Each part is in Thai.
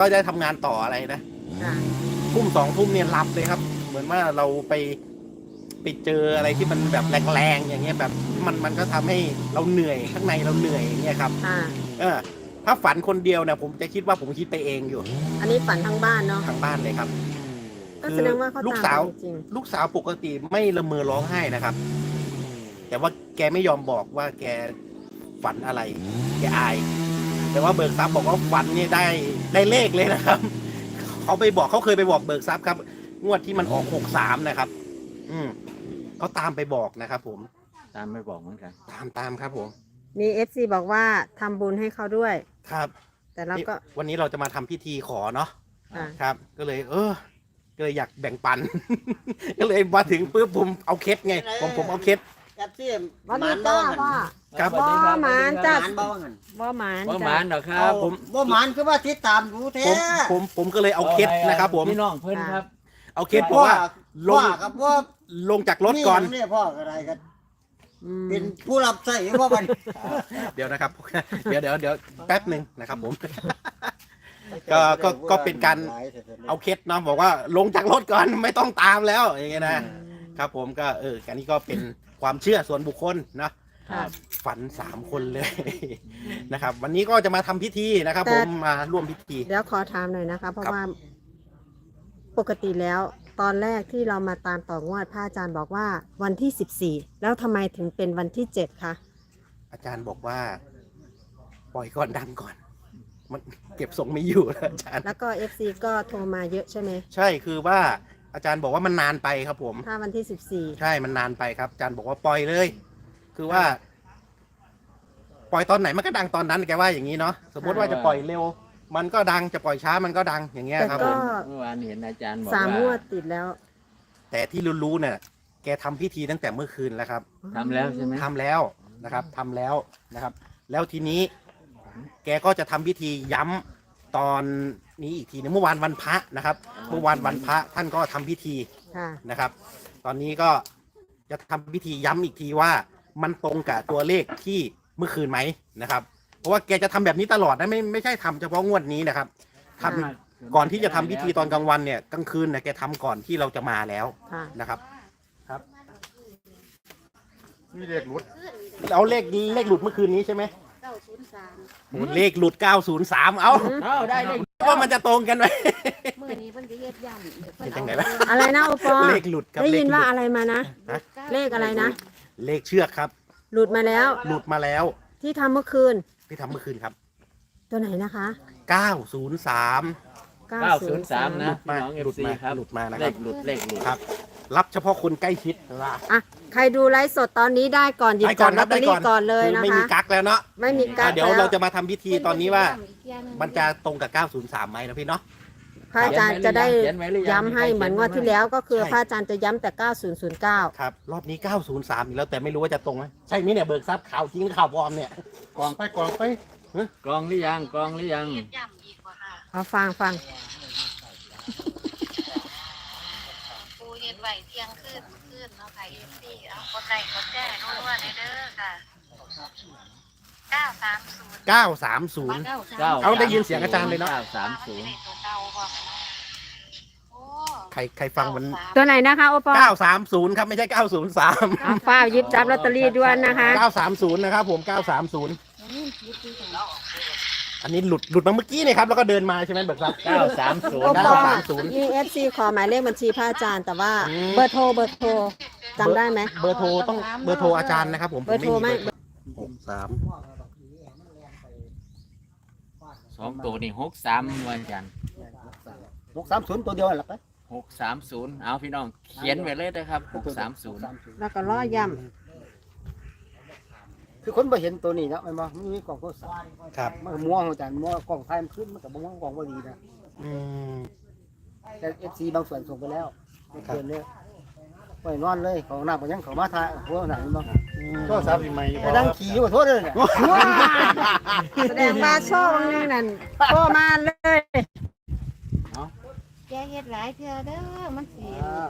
ก็ได้ทำงานต่ออะไรนะค่ะทุ่มสองทุ่มเนี่ยหลับเลยครับ เหมือนว่าเราไปไปเจออะไรที่มันแบบแรงๆอย่างเงี้ยแบบมันมันก็ทำให้เราเหนื่อยข้างในเราเหนื่อยอย่างเงี้ยครับอ่าเออถ้าฝันคนเดียวเนี่ยผมจะคิดว่าผมคิดไปเองอยู่อันนี้ฝันทั้งบ้านเนาะ ทางบ้านเลยครับ ก็แสดงว่าเขาลูกตามสาวไปจริงลูกสาวปกติไม่ละเมอร้องไห้นะครับ แต่ว่าแกไม่ยอมบอกว่าแกฝันอะไร แกอาย แต่ว่าเบิกทรัพย์บอกว่าฝันนี่ได้ได้เลขเลยนะครับเขาไปบอกเขาเคยไปบอกเบิกทรัพย์ครับ งวดที่มันออกหกสามนะครับ อืมเขาตามไปบอกนะครับผมตามไม่บอกเหมือนกัน ตามตามครับผมมีเอฟซีบอกว่าทำบุญให้เขาด้วย ครับ แต่เราก็นี่วันนี้เราจะมาทำพิธีขอเนาะอ่า ครับ ก็เลย เออ ก็เลยอยากแบ่งปัน ก็เลยมาถึงปุ๊บผมเอาเคสไง ผมผมเอาเคสแอปซี่วันหมานี้นจ้าบ้องว่าครับ บ่หมานจ้ะหมานบ้องหันบ่หมานว่าหจ้ะมานดอกครัเอาบผมบ่หมานคือว่าติดตามดูแท้ผมผมผมก็เลยเอาเคสนะครับ ผมพี่น้องเพื่อนครับ เอาเคสบอกว่าลพ่งอกับพ่อลงจากรถก่อนเนี่ยพ่ออะไรกันอืมเป็นผู้รับใช้พ่อมันเดี๋ยวนะครับ เดี๋ยวเดี๋ยวเดี๋ยวแป๊บหนึ่งนะครับผม ก็ก็ก็เป็นการ เอาเคสเนาะบอกว่าลงจากรถก่อนไม่ต้องตามแล้วอย่างเงี้ยนะครับผมก็เอออันนี้ก็เป็น ความเชื่อส่วนบุคคลเนาะค่ะฝันสามคนเลย นะครับ วันนี้ก็จะมาทำพิธีนะครับ แต่ ผมมาร่วมพิธี เดี๋ยวขอถามหน่อยนะคะ เพราะครับ ว่าปกติแล้ว ตอนแรกที่เรามาตามต่องวดพระอาจารย์บอกว่าวันที่ 14 แล้วทำไมถึงเป็นวันที่ 7 คะ อาจารย์บอกว่า ปล่อยก่อนดังก่อน มันเก็บทรงไม่อยู่แล้วอาจารย์ แล้วก็ FC ก็โทรมาเยอะใช่ไหม ใช่คือว่า อาจารย์บอกว่ามันนานไปครับผม ถ้าวันที่ใช่ มันนานไปครับ อาจารย์บอกว่าปล่อยเลย คือว่า ปล่อยตอนไหนมันก็ดังตอนนั้นแกว่าอย่างนี้เนาะ สมมติว่าจะปล่อยเร็ว มันก็ดัง จะปล่อยช้ามันก็ดัง อย่าง14เงี้ยแต่ครับก็ผมเมื่อวานเห็นอาจารย์บอกสามงวว่าดติดแล้วแต่ที่รู้ๆเนี่ย แกทำพิธีตั้งแต่เมื่อคืนแล้วครับ ทำแล้วใช่ไหมทำแล้วนะครับทำแล้วนะครับ แล้วทีนี้ แกก็จะทำพิธีย้ำตอน นี้อีกทีนึงเมื่อวานวันพระนะครับ เมื่อวานวันพระท่านก็ทำพิธีค่ะนะครับ ตอนนี้ก็จะทำพิธีย้ำอีกทีว่ามันตรงกับตัวเลขที่เมื่อคืนไหมนะครับ เพราะว่าแกจะทำแบบนี้ตลอดนะไม่ไม่ใช่ทำเฉพาะงวดนี้นะครับทำอ่าก่อนที่จะทำพิธีตอนกลางวันเนี่ยกลางคืนเนี่ยแกทำก่อนที่เราจะมาแล้วค่ะนะครับครับ มีเลขหลุดเอาเลขเลขหลุดเมื่อคืนนี้ใช่ไหมเก้าศูนย์สามโอ้เลขหลุด 903 เอา เอ้าได้ได้ ว่ามันจะตรงกันไหมเมื่อนี้เพิ่นจะเฮ็ดย่ำเป็นจังไงวะอะไรนะโอปอเลขหลุดครับได้เลยิขนหลุว่าดอะไรมานะฮะเลขอะไรนะ เลขเชือกครับ หลุดมาแล้วหลุดมาแล้วที่ทำเมื่อคืน ที่ทำเมื่อคืนครับ ตัวไหนนะคะ 903เก้าศูนย์สามนะมาพี่น้องเอหลุฟดซีมาครับหลุดมานะเลครับขหลุดเลขหลุด ครับ รับเฉพาะคนใกล้ชิดนะอะ ใครดูไลฟ์สดตอนนี้ได้ก่อนหยิบได้จัก่อบนลคอรัตบเตอได้รี่ก่อนก่อนเลยคือนะไม่มีคะ กักแล้วเนาะไม่มีการอะเดี๋ยวแล้วเราจะมาทำพิธีตอนนี้ว่า มันจะตรงกับ 903ไหมนะพี่เนาะ พระอาจารย์จะได้เขียนไว้หรือยังย้ำให้เหมือนงวดที่แล้วก็คือใช่ พระอาจารย์จะย้ำแต่ 9009 ครับ รอบนี้ 903อีกแล้วแต่ไม่รู้ว่าจะตรงไหมใช่ไหมเนี่ยเบิกทรัพย์ข่าวจริงหรือข่าวปลอมเนี่ยกองไปกองไปกรองหรือยังกรองหรือยังเฮ็ดย่ำอีกว่าค่ะเอาฟังฟังปูเฮ็ด ไว้เที่ยงคืนคืนเนาะค่ะเอฟซีเอากดไลค์กดแชร์รัวๆเลยเด้อค่ะเก้าสามศูนย์930เก้าเอาได้ยินเสียงอาจารย์เลยเนอะเก้าสามศูนย์ ตัวเก่าบ่โอ้ใครใครฟังมัน ตัวไหนนะคะโอปอ930 ครับ ไม่ใช่ 903 เอาฝ้าวหยิบจับลอตเตอรี่ด้วยนะคะ 930 นะครับผม 930 อันนี้หลุดหลุดมาเมื่อกี้เนี่ยครับแล้วก็เดินมาใช่ไหมเบิกทรัพย์ เก้าสามศูนโอย์ปอ930มีเอฟซีขอหมายเลขบัญชีพระอาจารย์ แต่ว่าอืม เบอร์โทรเบอร์โทรจำได้ไหม เบอร์โทรต้องเบอร์โทรอาจารย์นะครับผมเบอร์โทรไม่หกสามสองตัวนี่หกสามวันจันทร์หกสามศูนย์ตัวเดียวหรอกหกสามศูนย์เอาพี่น้องเขียนไว้เลยนะครับหกสามศูนย์แล้วก็ล้อย้ คือคนบ่เห็นตัวนี้นะมันบ่มันมีกล่องโทรศัพท์ครับมันมัวของอาจารย์มัวกล่องไทยมันขึ้นมันก็บ่มัวกล่องบ่ดีนะอืมแต่ FC บางส่วนส่งไปแล้วไม่ครับเกินเลยไปนอนเลยของหน้าก็ยังเขามาทายหัวหนังบ่โทรศัพท์ใหม่ไปดังขี่อยู่ขอโทษเลยเนี่ยำแสดงว่าโชคนึงนั่นโทรมาเลยแกเฮ็ดหลายเทื่อเด้อมันสิ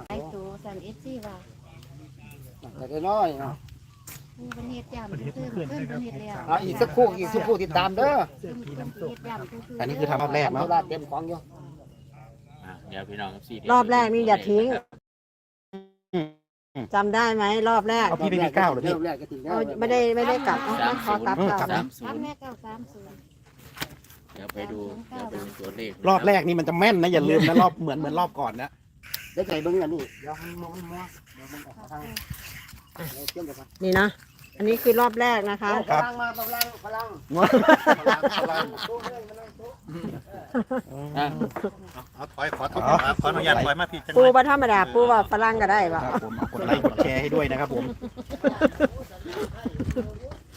หลายตัวสั่นเอฟซีว่าแต่น้อยเนาะ ปูเป็นเฮ็ดยำขึ้นขึ้นเป็นเฮ็ดแล้วอะอีกสักครู่อีกสักครู่ติดตามเด้อขึ้นเป็นเฮ็ดยำขึ้นอันนี้คือทำรอบแรกเวเนาะ ลาเต็มของอยู่ อะเดี๋ยวพี่น้องสี่รอบแรกนี่อย่าทิ้ง จำได้ไหมรอบแรกเอาพี่ไม่มีเก้าเหรอพี่เริ่มแรกก็ถึงแล้วเอาไม่ได้ไม่ได้กลับเอาสามขอศูนกลับย์ก่อนสามศูสามนย์แม่เก้าสามศูนย์เดี๋ยวไปดูเดี๋ยวไปดูตัวเลขรอบแรกนี่มันจะแม่นนะอย่าลืมนะรอบเหมือนเหมือนรอบก่อนนะเดี๋ยวใจเบิ่งอันนี้เดี๋ยวมันมัวมันมัวเดี๋ยวมันออกทางเดี๋ยวเตรียมเดี๋ยวก่อนนี่นะ อันนี้คือรอบแรกนะคะ พลังมาพลังพลังอะเอาถอยขอโทษครับขออนุญาตถอยมาพี่จังหปูน่อยบ่ธรรมดาปูว่าฝรั่งก็ได้ปะครับผมเอากดไลค์กดแชร์ให้ด้วยนะครับผม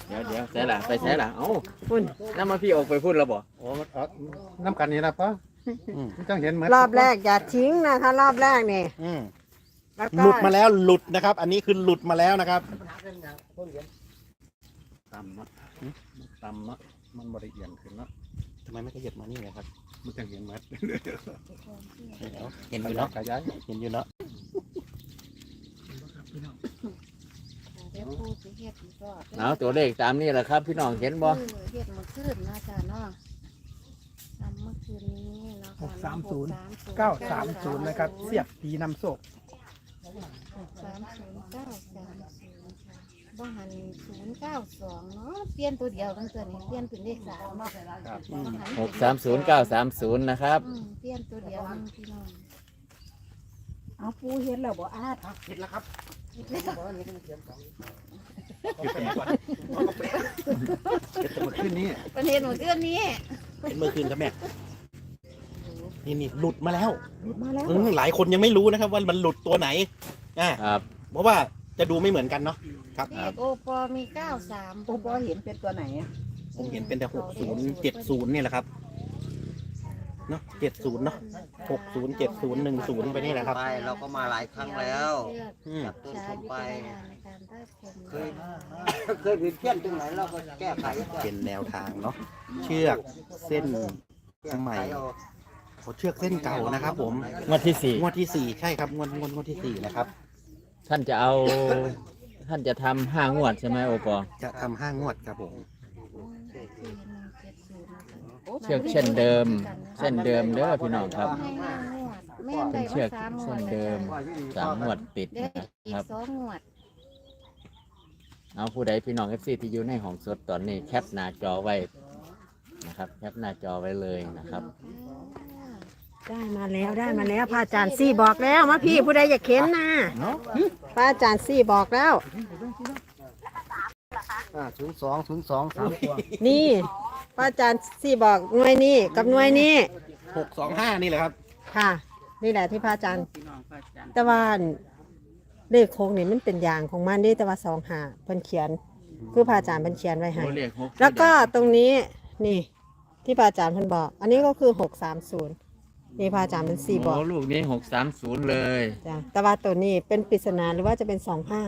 เดี๋ยวเดี๋ยวใส่ละไปใส่ละเอ้าคุณน้ำมาพี่ออกไปพูดแล้วบ่โอ้เอาน้ำกันนี่นะป้าอืมไม่ต้องเห็นเหมือนรอบแรกอย่าทิ้งนะคะ รอบแรกนี่อืมแล้วหก็ลุดมาแล้วหลุดนะครับ อันนี้คือหลุดมาแล้วนะครับ ต่ำเนาะต่ำเนาะมันบริเอียนขึ้นเนาะทำไมไม่ขยับมานี่เลยครับมันจังเห็นเหมือนเห็นอยู่เนาะขยายเห็นอยู่เนาะเดี๋ยวปูสิเฮ็ดอีกรอบเอาตัวเลขตามนี้แหละครับ พี่น้องเห็นบ่เออเฮ็ดเมื่อคืนเนาะจ้ะเนาะทำเมื่อคืนนี้เนาะค่ะหกสามศูนย์630เก้าสามศูนย์นะครับ เสียบปีนำโศกหกสามศูนย์เก้าสามศูนย์ค่ะ บ้หันศูนย์เก้าสองเนาะเปลี่ยนตัวเดียวกันตัวนี้เปลี่ยนเป็นเลขสามเนาะอืมหกสามศูนย์เก้าสามศูนย์นะครับ อืมเปลี่ยนตัวเดียวนึงพี่น้องเอาปูเห็นแล้วบ่อาดเห็นแล้วครับขึ้นนี้ประเทศหมดเรื่องนี้เห็นเมื่อคืนครับแม่นี่นี่หลุดมาแล้วมาแล้ว อืมหลายคนยังไม่รู้นะครับว่ามันหลุดตัวไหนอ่าครับ เพราะว่า จะดูไม่เหมือนกันเนาะครับเลขโอปอมีเก้าสามปูปอเห็นเป็นตัวไหนอะผมเห็นเป็นแต่หกศูนย์เจ็ดศูนย์นี่แหละครับเนาะเจ็ดศูนย์เนาะ หกศูนย์เจ็ดศูนย์หนึ่งศูนย์ไปนี่แหละครับ ไปเราก็มาหลายครั้งแล้ว อืม จับต้นใช้ชมวิไปจารณญาณในการรับชมเคย เคยผิดเพี้ยนตรงไหนเราก็แก้ไขแก้เป็นแนวทางเนาะเชือกเส้นไขใหม่เอาเขาเชือกเส้นเก่านะครับ ผมงวดที่สี่งวดที่สี่ใช่ครับงวดงวดงวดที่สี่นะครับ ท่านจะเอา ท่านจะทำห้างวดใช่ไหมโอปอจะทำห้างวดครับผม เชือกเช่นเดิม เส้นเดิมเด้อพี่น้องครับให้ห้างวดแม่นเป็ได้นเชือกสามงเส้วดนเดิมสามงวดติดได้นะอีคกรับ สองงวดเอาผู้ใดพี่น้องเอฟซีที่อยู่ในห้องสดตอนนี้แคปหน้าจอไว้นะครับ แคปหน้าจอไว้เลยนะครับ ได้มาแล้วได้มาแล้วพระอาจารย์ซี่บอกแล้วมาพี่ผู้ใดอยากเข็นนะพระอาจารย์ซี่บอกแล้วอ่าศูนย์สองศูนย์สองสามตัวนี่พระอาจารย์ซี่บอกหน่วยนี้กับหน่วยนี้หกสองห้านี่แหละครับ ค่ะ นี่แหละที่พระอาจารย์แต่ว่าเลขโค้งนี่มันเป็นอย่างของมันนี่แต่ว่าสองหาเพิ่นเขียน คือพระอาจารย์เพิ่นเขียนไว้ให้โอ้เลขหกแล้วก็ตรงนี้นี่ที่พระอาจารย์เพิ่นบอก อันนี้ก็คือหกสามศูนย์ นี่พระอาจารย์เป็นสี่บอกโอ้ลูกนี้หกสามศูนย์เลย จ้ะแต่ว่าตัวนี้เป็นปริศนาหรือว่าจะเป็นสองห้า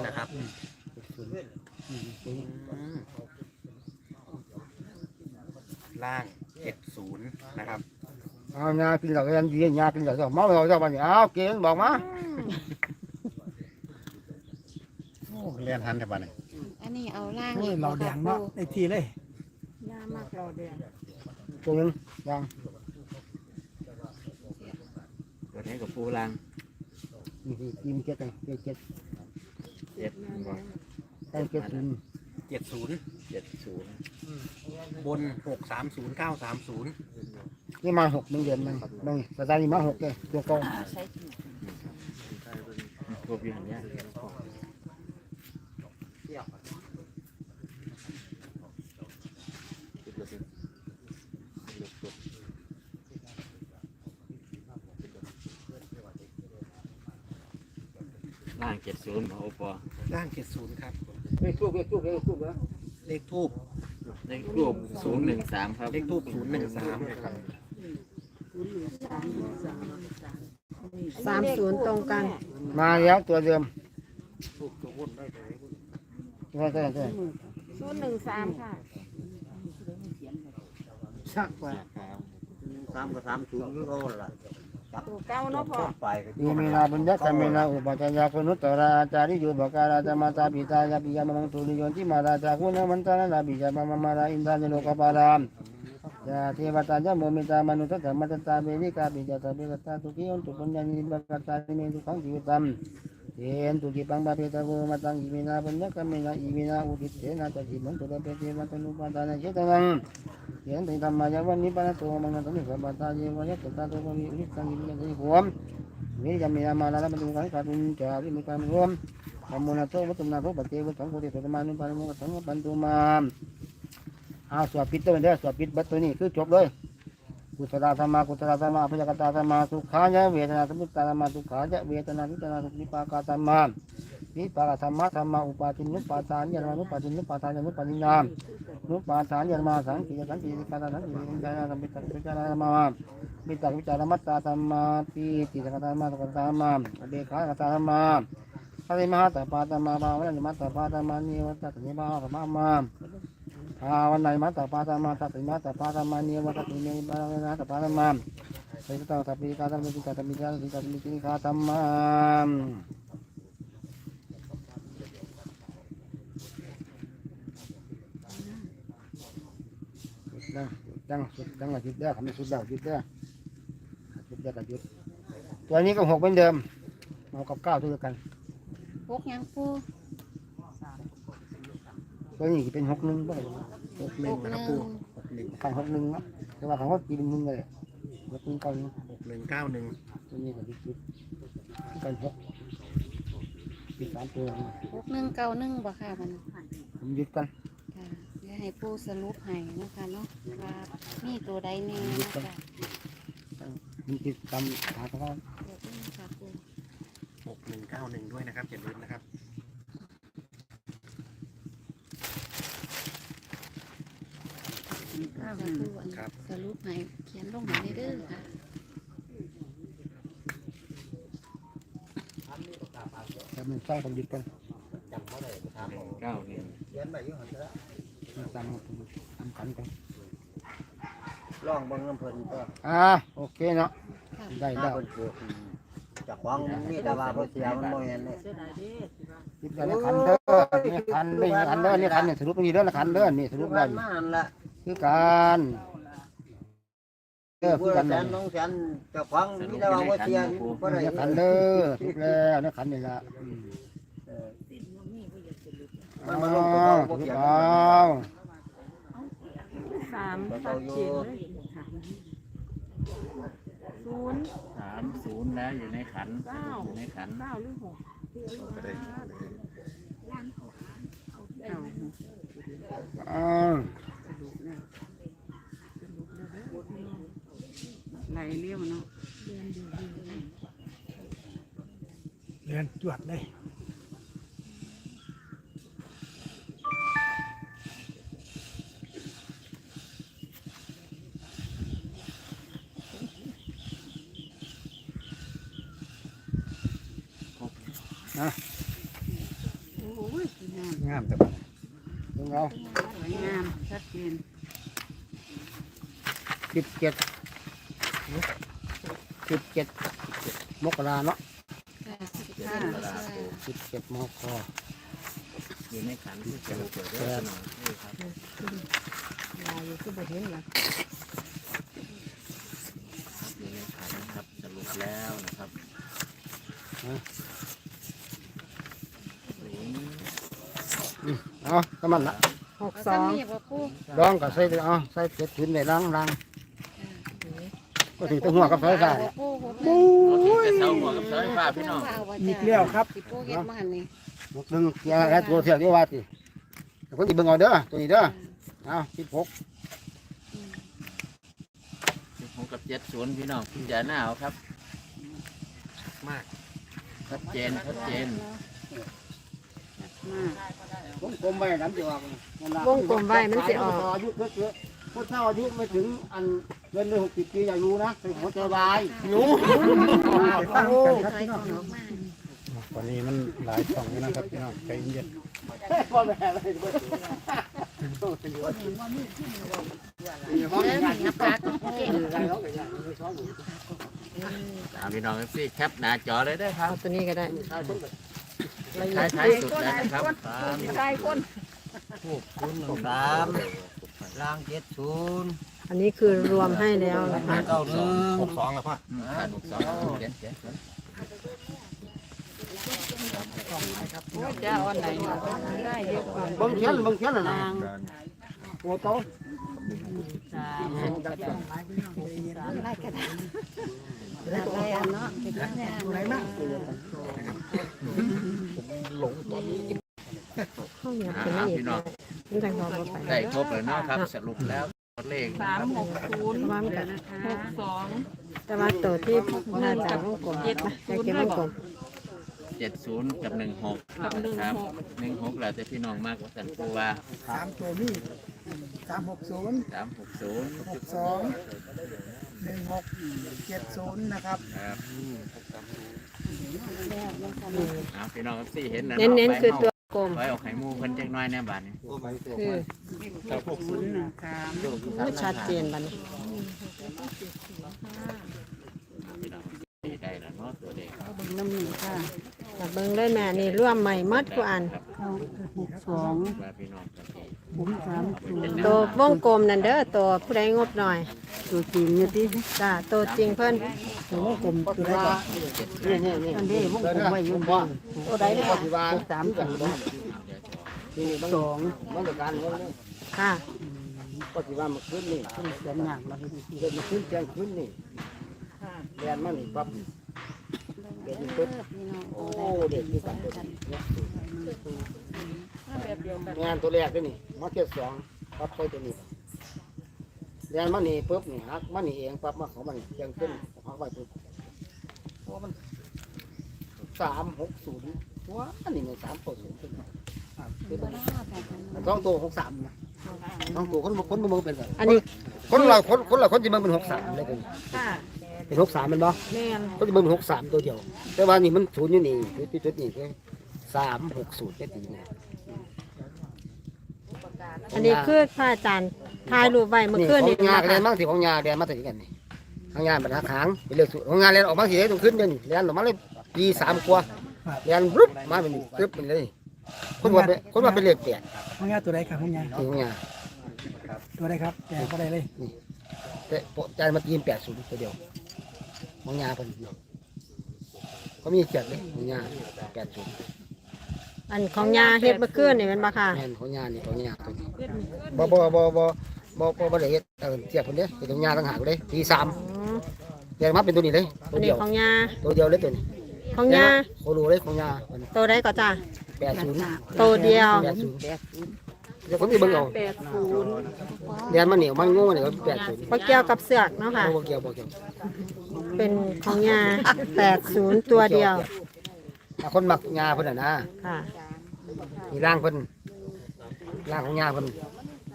นย์นะครับอืมล่างเจ็ดศูนย์นะครับ เอางากินเหล้ากันดีงากินเหล้าเมาเหล้าเจ้าบ้านนี่เอาเก่งบอกมาโอ้เรียนทันแต่บ้านนี่อันนี้เอาล่างโอ้อียกเราแดงเนาะในทีเลยย่ามากเราแดงตัวนึงยังตัวนี้กับปูรังนี่คือกินเจ็ดเลยเจ็ดเจ็ด เจ็ดบ่ได้เจ็ดศูนย์เจ็ดศูนย์เจ็ดศูนย์บนหกสามศูนย์เก้าสามศูนย์นี่มาหกหนึ่งเดือนมันน้องสตาร์นี่มาหกเลยตัวเก่าครบอยู่หันเนี่ยล่างเจ็ด ศูนย์โอปอล่างเจ็ดศูนย์ครับ เลขทูบเลขทูบเลขทูบเหรอเลขทูบเลขรูปศูนย์หนึ่งสามครับเลขทูบศูนย์หนึ่งสามสามศูนย์ตรงกัน มาแล้วตัวเดิมตัวตัวตัวศูนย์หนึ่งสามค่ะชักไปสามกับสามศูนย์ก็ล่ะจับ ตัวเก้าเนาะพ่อ ไปอีเมนาบุญญาตเมนาอุปจายาคนุตตราอาจาริโยบการาจามาตาปิตายาปิยามังตุลิโยติมาราจาคุณมันตานาบิจามามามาราอินทานโลกปารามยาเทวตาจาโมมิตามนุตตะมัตตาเบริกาปิจาตาเบกตาตุกิยนตุปัญญานิบกตาเมตุขังจิวตัม เทนตุกิปังบาเปตะโกมาตังอีเมนาบุญญาตเมนาอีเมนาอุทิเตนะจักิมันตุเดเปเทวตานุปาตานะเจตังยังติดธรรมายาวันนี้ปะตัวมังนะต้องมีสัมปทาเยวะยัตตาตัวมีอุทิสังกิริยาติหัวมวิจามีมาลาลาบรรลุการขาดุนจาวิมุตามรวมธรรมุนาโตวัตุนาโตปฏิวัติสังโฆติสัมมานุปานุสังฆปันตุมามอาสวดปิดตัวเด้อสวดปิดบัตตัวนี้คือจบเลย กุศลธรรมากุศลธรรมาพยากตาธรรมาสุขายะเวทนาสมุตตาธรรมาสุขายะเวทนาทุตนาสุขิปากาธรรมาวิปากธรรมะธรรมาอุปาทินุปาทานยานุปาทินุปาทานยานุปาทินามนุปาทานยามาสังกิยสังกิริกาสังกิริกาสังกิริกาสังกิริกามามิตักวิจารมัตตาธรรมาปีติสังฆามาสังฆามาเบขาสังฆามาปริมาตปาตมาบาวันมัตตปาตมานิวัตตนิบาสมามา ภาวันไหนมัตตปาตมาตัติมัตตปาตมานิวัตติเมบาวันตปาตมาสิกตาตัปิกาตัมมิกาตัมมิกาสิกาตัมมิกาตัมมานะจังสุดจังอาทิตย์เด้ทำให้สุดแล้วหยุดเด้อหยุดเด้อก็หยุดตัวนี้ก็หกเหมือนเดิมเอากับเก้าตัวเดียกันพกยังปู ตัวนี้เป็นหกหนึ่งบ่ได้หกหหนึ่งกหนะนึ่งปูขันหกหนึ่งเนาะแต่ว่าขันหกปีหนึ่งเลยหกหนึ่งเก้าหนึ่งหกหนึ่งเก้าหนึ่งตัวนี้ก็ดิบกันหกปีสามตัวหกหนึ่งเก้าหนึ่งบ่ค่ะมันผมหยุดกันค่ะเดี๋ยวให้ปูสรุปให้นะคะเนาะว่ามีตัวใดแน่นะคะมันติดกรรมหาตะวันเดี๋ยวดูค่ะปูหกหนึ่งเก้าหนึ่งด้วยนะครับอย่าลืมนะครับ ค่ะปูอันครับ สรุปให้เขียนลงให้เด้อค่ะแต่มันใส่ผมหยุดกันเก้าหนึ่งมันสั่งทำกันกันลองเบิ่งน้ำเพิ่นก็อ่าโอเคเนาะได้ถ้าแล้วเพิ่นเกิดจากของมีแต่ว่าบ่เสียมันบ่แม่นเด้หยุดแล้วขันเด้อนี่ขันนี่ขันเด้อนี่ขันนี่สรุปนี่เด้อขันเด้อนี่สรุปได้มันมาหั่นล่ะ คือการเด้อคืผู้อละกันแสนั่นนน้องแสนเจ้าของมีแต่ว่าบ่เสียบ่ได้นี่ขันเด้อสรุปแล้วนี่ขันนี่ละอืมมันมาลงอ๋อตัวเขาบ่ถูกเสียต้องสามมันชัเอาดอยู่เจนเลยศูนย์สามศูนย์แล้วอยู่ในขันอยู่ในขันเก้าหรือหกเก้าอ่า ไห ลเลี้ยวเนาะเรียนจวดเลยนงามแต่บัดถึงเอาสวยงามชัดเจนสิบเจ็ด สิบเจ็ดมกราเนาะค่ะสิบเจ็ดมกราอยู่ในขันที่จะเกิดได้หน่อยนี่ครับลายอยู่คือบ่เห็นล่ะอยู่ในขันครับสรุปแล้วนะครับเอาก็มันละหกเอาสองซ้ำนี่บ่ปูลองก็ใส่ไปเอาใส่เจ็ดขึ้นไปล้างล้าง ก็ถือตัวหัวกับไฟฟ้าบ่ปูหกเอาที่เป็นเสาหัวกับเสาไฟฟ้าพี่น้องอีกแล้วครับ สิปูเฮ็ดมาหั่นนี่หกหนึ่งเกียร์แล้วตัวเสียที่ว่าสิแต่คนที่เบิ่งเอาเด้อตัวนี้เด้อเอาสิบหกหกกับเจ็ดศูนย์พี่น้องพิจารณาเอาครับ มากชัดเจนชัดเจนวงกลมไว้น้ำจะออกวงกลมไว้มันสิออก อายุเยอะๆคนเฒ่าอายุไม่ถึงอัน เกินเลยหกสิบปีอย่ารู้นะเป็นหัวใจวายหนูวันนี้มันหลายช่องอยู่นะครับพี่น้องใจเย็นพ่อแม่อะไรด้วยห้องงานนับการเก่งอะไรเขาอย่างนี้ชอบอยู่ตามพี่น้องสิแคปหน้าจอเลยได้อครับเอาตัวนี้ก็ได้ชายคนแบบท้ายท้ายสุดแล้วนะครับตามใกล้คนศูนย์หนึ่งสามล่างเจ็ดศูนย์ อันนี้คือรวมให้แล้วนะคะเก้าหนึ่งหกสองแล้วพ่อหกสองเจ็ดเจ็ดจะเอาอันไหนได้เยอะกว่าบางเทียนบางเทียนนะนะโอ้โตอะไรอันเนาะอะไรมากห้องเนี้ยอ่าเป็นไม่อีพี่กน้องมันจังพอบ่ไปได้ครบเลยเนาะครับสรุปแล้ว เลขสามหกศูนย์ว่ามันก็หกสองแต่ว่าตัวที่น่าจะวงกลมนะจะเก็บวงกลมเจ็ดศูนย์กับหนึ่งหกครับหนึ่งหกแล้วแต่พี่น้องมากกว่าสันปูว่าสามตัวนี้สามหกศูนย์สามหกศูนย์หกสองหนึ่งหกเจ็ดศูนย์นะครับครับเอาพี่น้องสี่เห็นนะเน้นๆคือตัว กลม ไว้ออกไข่มูเพิ่นจักหน้อยแน่บาทนี้คือหกศูนย์หนึ่งสามคือชัดเจนบัดนี้พี่น้องสี่ได้แล้วเนาะตัวเลขเบิ่งน้ำหนึ่งค่ะแต่เบิ่งเลยแม่นี่ร่วมใหม่หมดทุกอันครับหกสองว่าพี่น้องก็สี่ศูนย์สามศูนย์ ตัววงกลมนั่นเด้อตัวผู้ใดงบหน่อย ตัวจริงเนี่ยที่จ้าตัวจริงเพิ่นตัวกลมตัวได้ก่อนนี่นี่นี่อันนี้วงกลมไว้อยุ่งว่าตัวใดเนี่ยปฏิบัติสามศูนย์นี่บางสองบางการว่าเลยค่ะปฏิบัติมาขึ้นนี่เป็นเสียงหนักมาที่เดินมาขึ้นแจ้งขึ้นนี่เรียนมานี่ปั๊บเด็กปุ๊บโอ้เด็กที่ตัดตัวงานตัวแรกด้วยนี่มาเก็ตสองปั๊บใส่ตัวนี้ เรียนมานี่ปุ๊บนี่ฮักมานี่เองปั๊บมาของมันแจ้งขึ้นฮักไว้ปุ๊บเพราะมันสามหกศูนย์ว้านี่มันสามหกศูนย์ขึ้นสองตัวหกสามนะสองตัวคนคนมันเป็นแบบอันนี้คนเราคนคนเราคนจะมันเป็นหกสามเลยเป็นค่ะเป็นหกสามเป็นบ่แม่นคนจะมันเป็นหกสามตัวเดียว แต่ว่านี่มันศูนย์อยู่นี่จุดจุดจุดนี่คือสามหกศูนย์แค่ตีเนี่ยอันนี้คือพระอาจารย์ ถ่ายรูปไว้เมื่อนี่คืนขอนี้งงานะเรียนคะบ้างสิของงาเรียนมาถึงกันนี่ทางงานเป็นหางเป็นเรื่องสูตรของงานเรียนออกมาสิได้ตรงขึ้นเดือนเรียนออกมาเลยปีสามกว่าเรียนรุบมาเป็นรึบเป็นเลยคนว่าเป็นคนว่าเป็นเลขแปดพ่อยาตัวใดครับพ่อยาของงานตัวใดครับแกก็ได้เลยแต่โปะใจมาตีนแปดศูนย์ตัวเดียวของงานเป็นก็มีเจ็ดเลยของงานแปดศูนย์อันของยาเฮ็ดเมื่อคืนนี่แมันบ่ค่ะแม่นของงานนี่ของงานตัวนี้บ่บ่บ่บ่ บ่บ่บ่ได้เฮ็ดเออเทียบคนเด้เป็นของงานต่างหากเลยทีสามอืมเรียนมาเป็นตัวนี้เลยตัอัวนเดีนี้ยวของยาตัวเดียวเลยตัวนี้ของยาโคโลเลยของงานมันตัวใดก็จ้า แปดศูนย์ตัวเดียวแปดศูนย์เดี๋ยวผมจะเบิ่งเอาแปดศูนย์เรียนมาเหนียวมันโง่เนี่ยแปดศูนย์บ่เกี่ยวกับเสือกเนาะค่ะ บ่เกี่ยวบ่เกี่ยวเป็นของยา80ตัวเดียวถ้าคนมักงาเพิ่นน่ะนะค่ะ มีร่างเพิ่นร่างของงาเพิ่น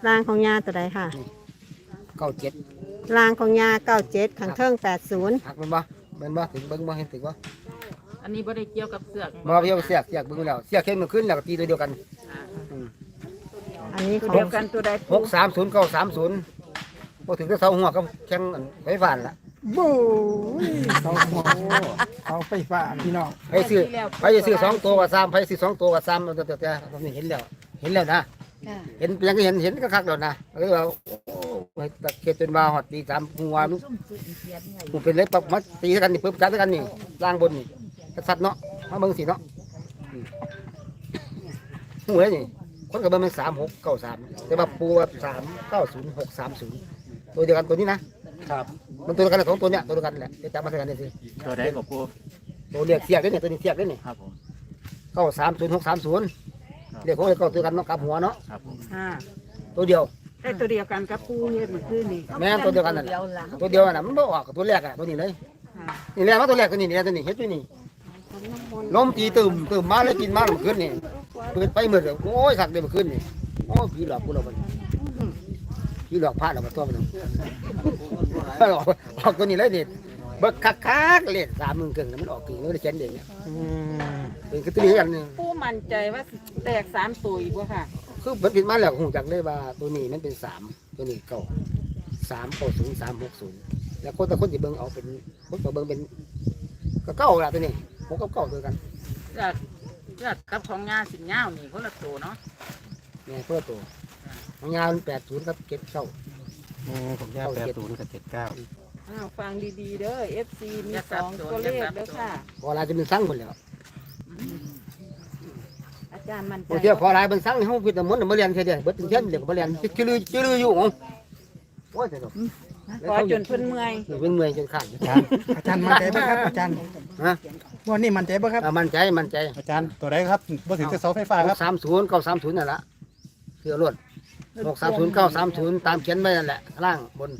รางของยาตัวใดค่ะ เก้าเจ็ดรางของยา97ข้างเทิง80หักมันบ่แม่นบ่ถึงเบิ่งบ่เห็นถึงบ่อันนี้บ่ได้เกี่ยวกับเสือกมาเพียวเสียกเสียกเบิ่งแล้วเสียกเข้มมันขึ้นแล้วก็ตีตัวเดียวกันอันนี้ของเดียวกันตัวใดหกสามศูนย์เก้าสามศูนย์พอถึงจะเสาหัวก็แข่งอันไฟฟ้าละบู๊ยเสาหัวเสาไฟฟ้าพี่น้องไปซื้อไปซื้อสองตัวกับสามไปซื้อสองตัวกับสามแต่แต่แต่ผมนี่เห็นแล้ว เห็นแล้วนะ ค่ะเห็นยังก็เห็นเห็นก็คักแล้วนะเลยว่าโอ้ไปตะเกียบจนมาหอดตีสามหัวมันมันเป็นเลยปับมาตีกันนี่ปึ๊บจับกันนี่ล่างบนนี่กษัตริย์เนาะมาเบิ่งสิเนาะอืมหัวนี่คนกับเบิ่งมันสามหกเก้าสามแต่ว่าปูสามเก้าศูนย์หกสามศูนย์ตัวเดียวกันตัวนี้นะครับมันตัวเดียวกันสองตัวเนี้ยตัวเดียวกันแหละจะจับมาใส่กันนี่สิตัวใดก็ปูตัวเรียกเสียกด้วยเนี่ยตัวนี้เสียกด้วยเนี่ยครับผมเก้าสามศูนย์หกสามศูนย์ เรียกของเรียกเก้าตัวกันเนาะกลับหัวเนาะครับผมอ่าตัวเดียว ได้ตัวเดียวกันกับปูเฮ็ดเมื่อคืนนี่แม่นตัวเดียวกันนั่นแหละตัวเดียวน่ะมันบ่ออกกับตัวแรกอะตัวนี้เลยค่ะนี่แหละมาตัวแรกตัวนี้นี่ตัวนี้เฮ็ดตัวนี้ล้มตีตื่มตื่มมาแล้วกินมาเมื่อคืนนี่เปิดไปหมดเลยโอ้ยสักเดียวเมื่อคืนนี่โอ้ยผีหลอกกูเราบัดนี้ผีหลอกพลาดเราบัดตัวมันออกออกตัวนี้เลยนี่ เบิกคักคักๆเลขสามหมื่นเกินมันออกกี่มันได้เขียนเด็กเนี่ยอืมเป็นคือตัวนี้กันนี่ปูมั่นใจว่าสิแตกสามตัวอีกบ่ค่ะ คือมันผิดมาแล้วคงจักได้ว่าตัวนี้มันเป็นสามตัวนี้เก้าสามเก้าศูนย์สามหกศูนย์แล้วคนแต่คนที่เบิ่งเอาเป็นคนก็เบิ่งเป็นก็เก้าละตัวนี้หกกับเก้าตัวกันเลือดเลือดกับของงาสินยาวนี่คนละตัวเนาะแม่เพื่อตัวของยาวแปดศูนย์กับเจ็ดเก้า อืมผมแยกแปดศูนย์กับเจ็ดเก้า อ้าวฟังดีๆเด้อ FC มีสองตัวเลขเด้อค่ะพอลายจะเป็นสั่งหมดแล้วอาจารย์มั่นใจบางทีพอลายเป็นสั่งในห้องพิจารณามาเรียนแค่เดียวเบิดถึงเช่นเดียวก็มาเรียนจืลือจืลืออยู่ของโอ้ยแต่ดอกขอจนเพิ่นเมื่อยเป็นเมื่อยจนขาดอาจารย์อาจารย์มั่นใจไหมครับอาจารย์ฮะวันนี้มั่นใจไหมครับ อ่ามั่นใจมั่นใจอาจารย์ตัวใดครับบ่ถึงจะเสาไฟฟ้าหครับกสามศูนย์เก้าสามศูนย์นั่นละคือรถหกสามศูนย์เก้าสามศูนย์ตามเขียนไว้นั่นแหละ ล่างบน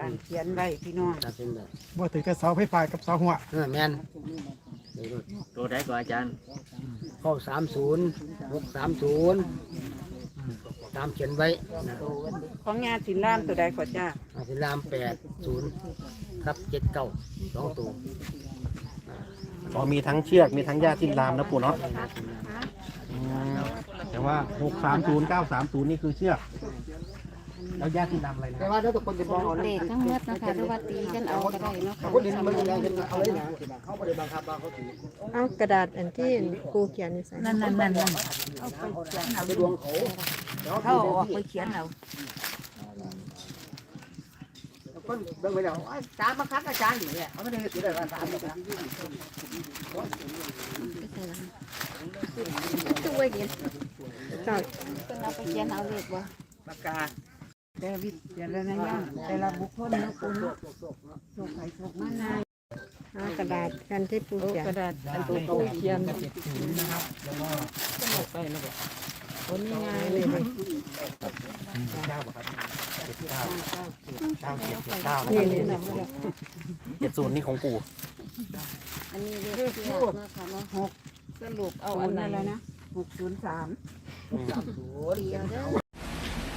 การเขียนไว้พี่น้องตามเขียนไว้ว่าถึงกับเสาไฟฟ้ากับเสาหัวเออแมนเดี๋ยวรถตัวใดก็อาจารย์เข้าสามศูนย์หกสามศูนย์ตามเขียนไว้นะของงาสินล้านตัวใดขอจ้าอาศิลามแปดศูนย์ครับเจ็ดเก้าสองตัวอ๋อมีทั้งเชือกมีทั้งหญ้าทิ่มลามนะปู่เนาะอืมแต่ว่าหกสามศูนย์เก้าสามศูนย์นี่คือเชือก แล้วหญ้าทิ่มลามอะไรนะแต่ว่าถ้าทุกคนจะมองเอาเลขทั้งหมดนะคะหรือว่าตีกันเอาก็ได้เนาะถ้าคนดินมันยังไงเอาเลยนะเขาไม่ได้บังคับว่าเขาถือเอากระดาษอันที่ครูเขียนนี่ใส่นั่นนั่นนั่นนั่นเอาไปดวงเขาเขาออกไปเขียนเอาคนเบิ่งไปแล้วไอ้สามบังคับอาจารย์อยู่เนี่ยเขาไม่ได้ถือได้ว่าสามบังคับตัวเห็นเจ้าเพิ่นเอาไปเขียนเอาเลขบ่ปากกา แต่วิจารณญาณแต่ละบุคคลเนาะคุณโชคใครโชคมันนายเอากระดาษกันที่ครูเขียนกระดาษอันตัวปูเขียนไปแล้วบ่คนนี้ไงนี่นี่เก้าเจ็ดเก้าเก้าเจ็ดเจ็ดเก้านี่นี่เจ็ดศูนย์นี่ของปู่อันนี้เลขเชือกเนาะค่ะเนาะหกสรุปเอาอันนั้นแล้วนะหกศูนย์สามเดียวเด้อ